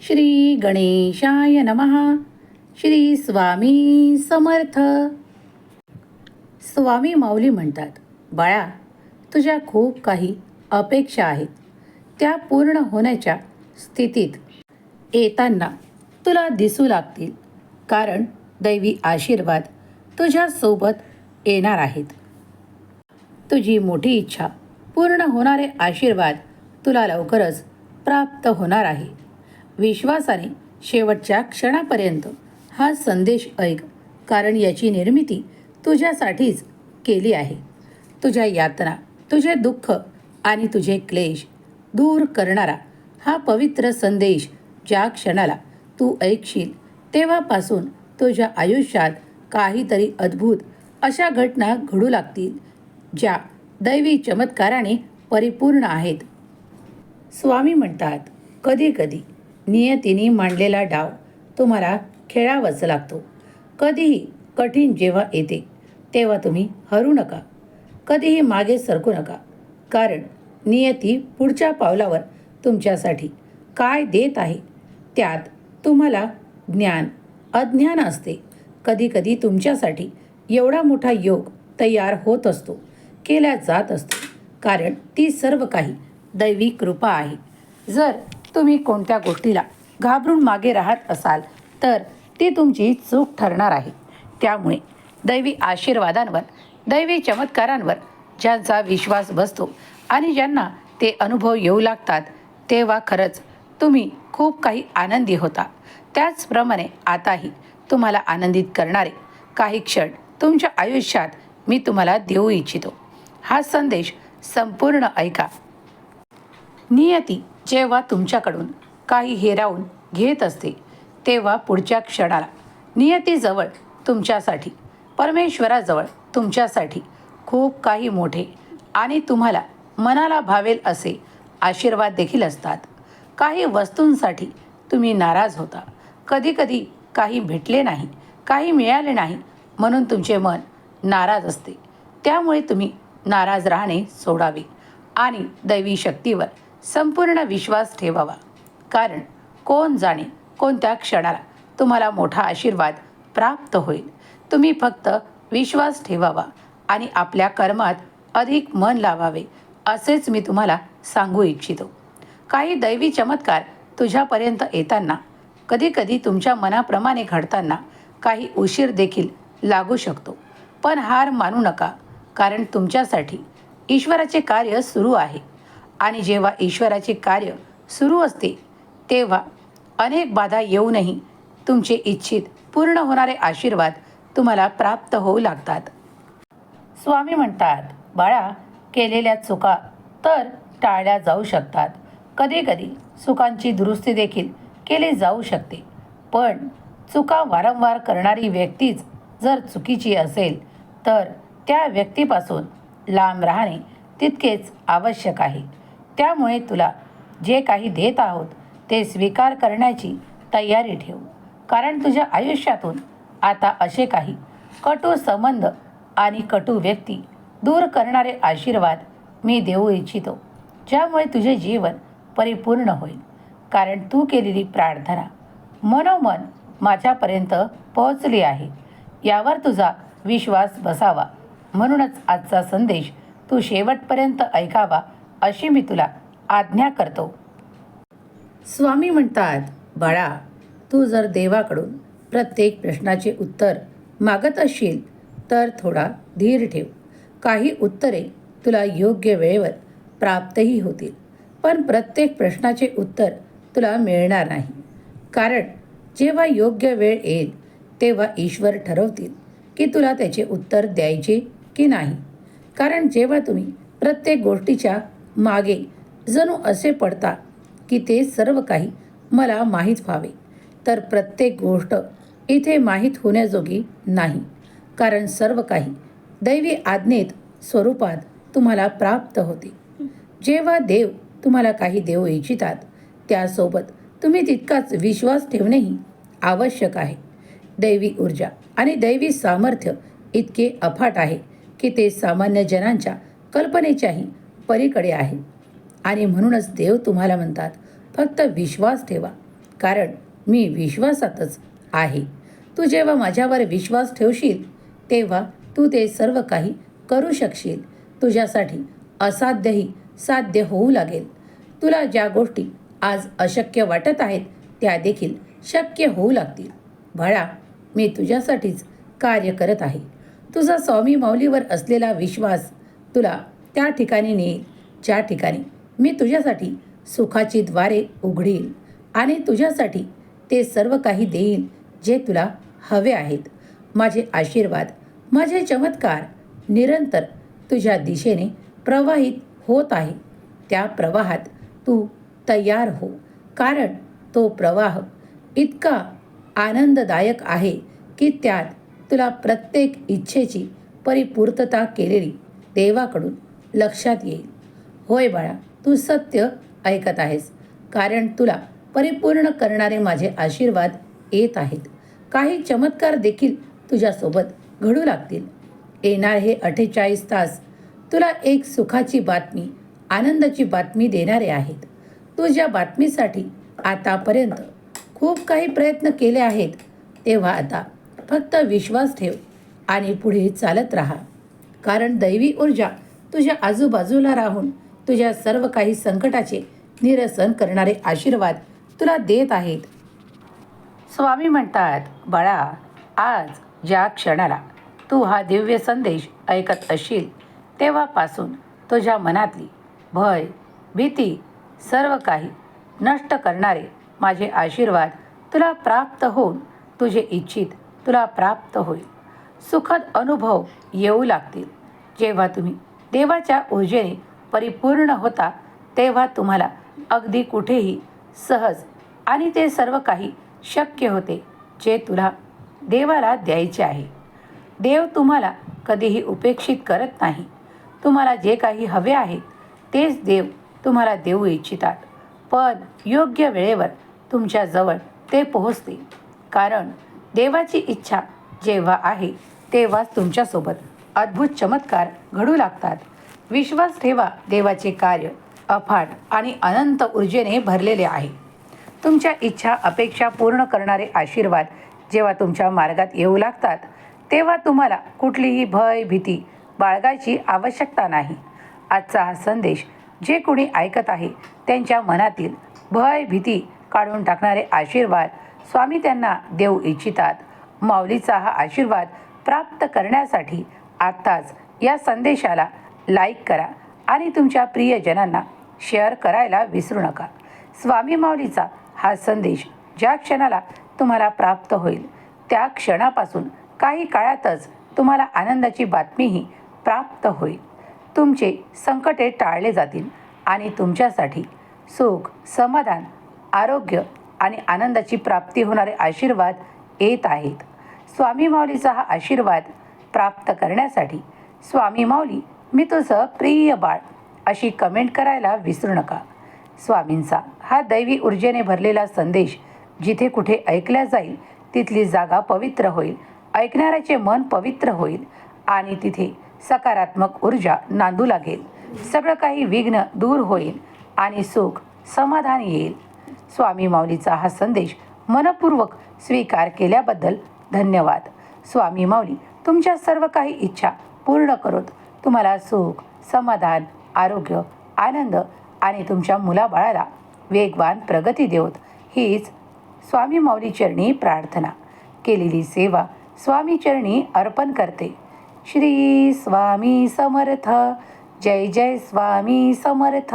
श्री गणेशाय नमः. श्री स्वामी समर्थ. स्वामी माऊली म्हणतात बाळा तुझ्या खूप काही अपेक्षा आहेत. त्या पूर्ण होण्याच्या स्थितीत येताना तुला दिसू लागतील. कारण दैवी आशीर्वाद तुझ्यासोबत येणार आहेत. तुझी मोठी इच्छा पूर्ण होणारे आशीर्वाद तुला लवकरच प्राप्त होणार आहे. विश्वासाने शेवटच्या क्षणापर्यंत हा संदेश ऐक कारण याची निर्मिती तुझ्यासाठीच केली आहे. तुझ्या यातना तुझे दुःख आणि तुझे क्लेश दूर करणारा हा पवित्र संदेश ज्या क्षणाला तू ऐकशील तेव्हापासून तुझ्या आयुष्यात काहीतरी अद्भुत अशा घटना घडू लागतील ज्या दैवी चमत्काराने परिपूर्ण आहेत. स्वामी म्हणतात कधी कधी नियतीने मांडलेला डाव तुम्हाला खेळावाच लागतो. कधीही कठीण जेव्हा येते तेव्हा तुम्ही हरू नका. कधीही मागे सरकू नका. कारण नियती पुढच्या पावलावर तुमच्यासाठी काय देत आहे त्यात तुम्हाला ज्ञान अज्ञान असते. कधीकधी तुमच्यासाठी एवढा मोठा योग तयार होत असतो केला जात असतो. कारण ती सर्व काही दैवी कृपा आहे. जर तुम्ही कोणत्या गोष्टीला घाबरून मागे राहत असाल तर ती तुमची चूक ठरणार आहे. त्यामुळे दैवी आशीर्वादांवर दैवी चमत्कारांवर ज्यांचा विश्वास बसतो आणि ज्यांना ते अनुभव येऊ लागतात तेव्हा खरंच तुम्ही खूप काही आनंदी होता. त्याचप्रमाणे आताही तुम्हाला आनंदित करणारे काही क्षण तुमच्या आयुष्यात मी तुम्हाला देऊ इच्छितो. हा संदेश संपूर्ण ऐका. नियती जेव्हा तुमच्याकडून काही हेरावून घेत असते तेव्हा पुढच्या क्षणाला नियतीजवळ तुमच्यासाठी परमेश्वराजवळ तुमच्यासाठी खूप काही मोठे आणि तुम्हाला मनाला भावेल असे आशीर्वाद देखील असतात. काही वस्तूंसाठी तुम्ही नाराज होता. कधीकधी काही भेटले नाही काही मिळाले नाही म्हणून तुमचे मन नाराज असते. त्यामुळे तुम्ही नाराज राहणे सोडावे आणि दैवी शक्तीवर संपूर्ण विश्वास ठेवावा. कारण कोण जाणे कोणत्या क्षणाला तुम्हाला मोठा आशीर्वाद प्राप्त होईल. तुम्ही फक्त विश्वास ठेवावा आणि आपल्या कर्मात अधिक मन लावावे असेच मी तुम्हाला सांगू इच्छितो. काही दैवी चमत्कार तुझ्यापर्यंत येताना कधीकधी तुमच्या मनाप्रमाणे घडताना काही उशीर देखील लागू शकतो. पण हार मानू नका कारण तुमच्यासाठी ईश्वराचे कार्य सुरू आहे. आणि जेव्हा ईश्वराचे कार्य सुरू असते तेव्हा अनेक बाधा येऊनही तुमचे इच्छित पूर्ण होणारे आशीर्वाद तुम्हाला प्राप्त होऊ लागतात. स्वामी म्हणतात बाळा केलेल्या चुका तर टाळल्या जाऊ शकतात. कधीकधी चुकांची दुरुस्ती देखील केली जाऊ शकते. पण चुका वारंवार करणारी व्यक्तीच जर चुकीची असेल तर त्या व्यक्तीपासून लांब राहणे तितकेच आवश्यक आहे. त्यामुळे तुला जे काही देत आहोत ते स्वीकार करण्याची तयारी ठेव. कारण तुझ्या आयुष्यातून आता असे काही कटू संबंध आणि कटू व्यक्ती दूर करणारे आशीर्वाद मी देऊ इच्छितो ज्यामुळे तुझे जीवन परिपूर्ण होईल. कारण तू केलेली प्रार्थना मनोमन माझ्यापर्यंत पोहोचली आहे. यावर तुझा विश्वास बसावा. म्हणूनच आजचा संदेश तू शेवटपर्यंत ऐकावा अशी मी तुला आज्ञा करतो. स्वामी म्हणतात बाळा तू जर देवाकडून प्रत्येक प्रश्नाचे उत्तर मागत असशील तर थोडा धीर ठेव. काही उत्तरे तुला योग्य वेळेवर प्राप्तही होतील पण प्रत्येक प्रश्नाचे उत्तर तुला मिळणार नाही. कारण जेव्हा योग्य वेळ येईल तेव्हा ईश्वर ठरवतील की तुला त्याचे उत्तर द्यायचे की नाही. कारण जेव्हा तुम्ही प्रत्येक गोष्टीच्या मागे. जणू असे पडता की ते सर्व काही मला माहीत व्हावे. तर प्रत्येक गोष्ट इथे माहीत होण्याजोगी नाही. कारण सर्व काही दैवी आज्ञेत स्वरूपात तुम्हाला प्राप्त होते. जेव्हा देव तुम्हाला काही देऊ इच्छितात त्यासोबत तुम्ही तितकाच विश्वास ठेवणेही आवश्यक आहे. दैवी ऊर्जा आणि दैवी सामर्थ्य इतके अफाट आहे की ते सामान्य जनांच्या कल्पनेच्याही पलीकडे आहे. आणि म्हणूनच देव तुम्हाला म्हणतात फक्त विश्वास ठेवा. कारण मी विश्वासातच आहे. तू जेव्हा माझ्यावर विश्वास ठेवशील तेव्हा तू ते सर्व काही करू शकशील. तुझ्यासाठी असाध्यही साध्य होऊ लागेल. तुला ज्या गोष्टी आज अशक्य वाटत आहेत त्या देखील शक्य होऊ लागतील. भळा मी तुझ्यासाठीच कार्य करत आहे. तुझा स्वामी माऊलीवर असलेला विश्वास तुला त्या ठिकाणी नेईल ज्या ठिकाणी मी तुझ्यासाठी सुखाची द्वारे उघडील आणि तुझ्यासाठी ते सर्व काही देईल जे तुला हवे आहेत. माझे आशीर्वाद माझे चमत्कार निरंतर तुझ्या दिशेने प्रवाहित होत आहे. त्या प्रवाहात तू तयार हो कारण तो प्रवाह इतका आनंददायक आहे की त्यात तुला प्रत्येक इच्छेची परिपूर्तता केलेली देवाकडून लक्षात येईल. होय बाळा तू सत्य ऐकत आहेस. कारण तुला परिपूर्ण करणारे माझे आशीर्वाद येत आहेत. काही चमत्कार देखील तुझ्यासोबत घडू लागतील. येणार हे अठ्ठेचाळीस तास तुला एक सुखाची बातमी आनंदाची बातमी देणारे आहेत. तू ज्या बातमीसाठी आतापर्यंत खूप काही प्रयत्न केले आहेत तेव्हा आता फक्त विश्वास ठेव आणि पुढे चालत राहा. कारण दैवी ऊर्जा तुझ्या आजूबाजूला राहून तुझ्या सर्व काही संकटाचे निरसन करणारे आशीर्वाद तुला देत आहेत. स्वामी म्हणतात बाळा आज ज्या क्षणाला तू हा दिव्य संदेश ऐकत असशील तेव्हापासून तुझ्या मनातली भय भीती सर्व काही नष्ट करणारे माझे आशीर्वाद तुला प्राप्त होऊन तुझे इच्छित तुला प्राप्त होईल. सुखद अनुभव येऊ लागतील. जेव्हा तुम्ही देवाच्या ऊर्जेने परिपूर्ण होता तेव्हा तुम्हाला अगदी कुठेही सहज आणि ते सर्व काही शक्य होते जे तुला देवाला द्यायचे आहे. देव तुम्हाला कधीही उपेक्षित करत नाही. तुम्हाला जे काही हवे आहे तेच देव तुम्हाला देऊ इच्छितात. पण योग्य वेळेवर तुमच्याजवळ ते पोहोचते कारण देवाची इच्छा जेव्हा आहे तेव्हाच तुमच्यासोबत अद्भुत चमत्कार घडू लागतात. विश्वास ठेवा देवाचे कार्य अफाट आणि अनंत ऊर्जेने भरलेले आहे. तुमच्या इच्छा अपेक्षा पूर्ण करणारे आशीर्वाद जेव्हा तुमच्या मार्गात येऊ लागतात तेव्हा तुम्हाला कुठलीही भय भीती बाळगायची आवश्यकता नाही. आजचा हा संदेश जे कोणी ऐकत आहे त्यांच्या मनातील भय भीती काढून टाकणारे आशीर्वाद स्वामी त्यांना देऊ इच्छितात. माऊलीचा हा आशीर्वाद प्राप्त करण्यासाठी आत्ताच या संदेशाला लाईक करा आणि तुमच्या प्रियजनांना शेअर करायला विसरू नका. स्वामी माऊलीचा हा संदेश ज्या क्षणाला तुम्हाला प्राप्त होईल त्या क्षणापासून काही काळातच तुम्हाला आनंदाची बातमीही प्राप्त होईल. तुमचे संकटे टाळले जातील आणि तुमच्यासाठी सुख समाधान आरोग्य आणि आनंदाची प्राप्ती होणारे आशीर्वाद येत आहेत. स्वामी माऊलीचा हा आशीर्वाद प्राप्त करण्यासाठी. स्वामी माऊली मी तुझं प्रिय बाळ अशी कमेंट करायला विसरू नका. स्वामींचा हा दैवी ऊर्जेने भरलेला संदेश जिथे कुठे ऐकला जाईल तिथली जागा पवित्र होईल ऐकणाऱ्याचे मन पवित्र होईल आणि तिथे सकारात्मक ऊर्जा नांदू लागेल सगळं काही विघ्न दूर होईल आणि सुख समाधान येईल. स्वामी माऊलीचा हा संदेश मनपूर्वक स्वीकार केल्याबद्दल धन्यवाद. स्वामी माऊली तुमच्या सर्व काही इच्छा पूर्ण करून तुम्हाला सुख समाधान आरोग्य आनंद आणि तुमच्या मुलाबाळाला वेगवान प्रगती देवत हीच स्वामी माऊली चरणी प्रार्थना. केलेली सेवा स्वामी चरणी अर्पण करते. श्री स्वामी समर्थ. जय जय स्वामी समर्थ.